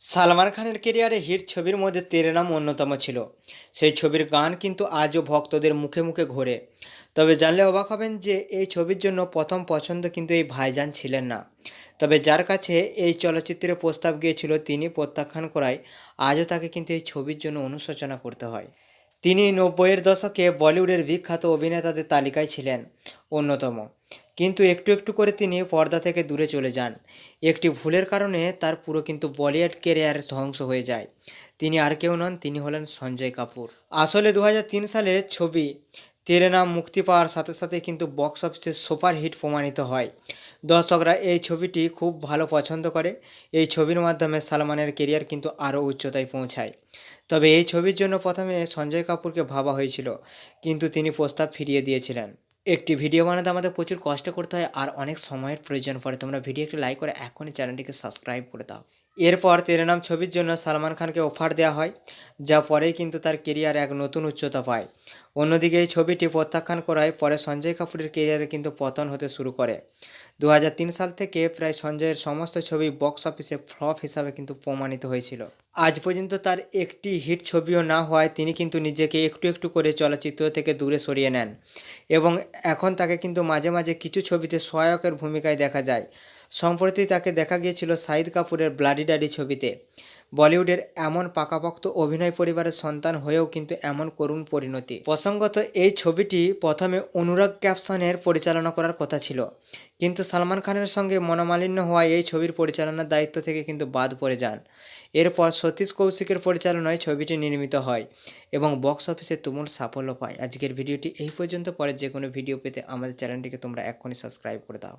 সালমান খানের কেরিয়ারে হিট ছবির মধ্যে তেরে নাম অন্যতম ছিল। সেই ছবির গান কিন্তু আজও ভক্তদের মুখে মুখে ঘোরে। তবে জানলে অবাক হবেন যে এই ছবির জন্য প্রথম পছন্দ কিন্তু এই ভাইজান ছিলেন না। তবে যার কাছে এই চলচ্চিত্রের প্রস্তাব গিয়েছিল, তিনি প্রত্যাখ্যান করায় আজও তাকে কিন্তু এই ছবির জন্য অনুশোচনা করতে হয়। তিনি নব্বইয়ের দশকে বলিউডের বিখ্যাত অভিনেতাদের তালিকায় ছিলেন অন্যতম। কিন্তু একটু একটু করে তিনি পর্দা থেকে দূরে চলে যান। একটি ভুলের কারণে তার পুরো কিন্তু বলিউড কেরিয়ার ধ্বংস হয়ে যায়। তিনি আর কেউ নন, তিনি হলেন সঞ্জয় কাপুর। আসলে দু হাজার তিন সালে ছবি তেরে নাম মুক্তি পাওয়ার সাথে সাথে কিন্তু বক্স অফিসে সুপার হিট প্রমাণিত হয়। দর্শকরা এই ছবিটি খুব ভালো পছন্দ করে। এই ছবির মাধ্যমে সালমানের কেরিয়ার কিন্তু আরও উচ্চতায় পৌঁছায়। তবে এই ছবির জন্য প্রথমে সঞ্জয় কাপুরকে ভাবা হয়েছিল, কিন্তু তিনি প্রস্তাব ফিরিয়ে দিয়েছিলেন। একটি ভিডিও বানাতে আমাদের প্রচুর কষ্ট করতে হয় আর অনেক সময়ের প্রয়োজন পড়ে। তোমরা ভিডিও একটি লাইক করে এখনই চ্যানেলটিকে সাবস্ক্রাইব করে দাও। এরপর তেরে নাম ছবির জন্য সালমান খানকে অফার দেওয়া হয়, যা পরেই কিন্তু তার কেরিয়ার এক নতুন উচ্চতা পায়। অন্যদিকে এই ছবিটি প্রত্যাখ্যান করায় পরে সঞ্জয় কাপুরের কেরিয়ারে কিন্তু পতন হতে শুরু করে। দু হাজার তিন সাল থেকে প্রায় সঞ্জয়ের সমস্ত ছবি বক্স অফিসে ফ্লপ হিসাবে কিন্তু প্রমাণিত হয়েছিল। আজ পর্যন্ত তার একটি হিট ছবিও না হওয়ায় তিনি কিন্তু নিজেকে একটু একটু করে চলচ্চিত্র থেকে দূরে সরিয়ে নেন এবং এখন তাকে কিন্তু মাঝে মাঝে কিছু ছবিতে সহায়কের ভূমিকায় দেখা যায়। সম্প্রতি তাকে দেখা গিয়েছিল শাহিদ কাপুরের ব্লাডি ড্যাডি ছবিতে। বলিউডের এমন পাকাপোক্ত অভিনয় পরিবারের সন্তান হয়েও কিন্তু এমন করুণ পরিণতি। প্রসঙ্গত, এই ছবিটি প্রথমে অনুরাগ ক্যাপসনের পরিচালনা করার কথা ছিল। কিন্তু সালমান খানের সঙ্গে মনোমালিন্য হওয়ায় এই ছবির পরিচালনার দায়িত্ব থেকে কিন্তু বাদ পড়ে যান। এরপর সতীশ কৌশিকের পরিচালনায় ছবিটি নির্মিত হয় এবং বক্স অফিসে তুমুল সাফল্য পায়। আজকের ভিডিওটি এই পর্যন্ত। পরে যে কোনো ভিডিও পেতে আমাদের চ্যানেলটিকে তোমরা এক্ষুনি সাবস্ক্রাইব করে দাও।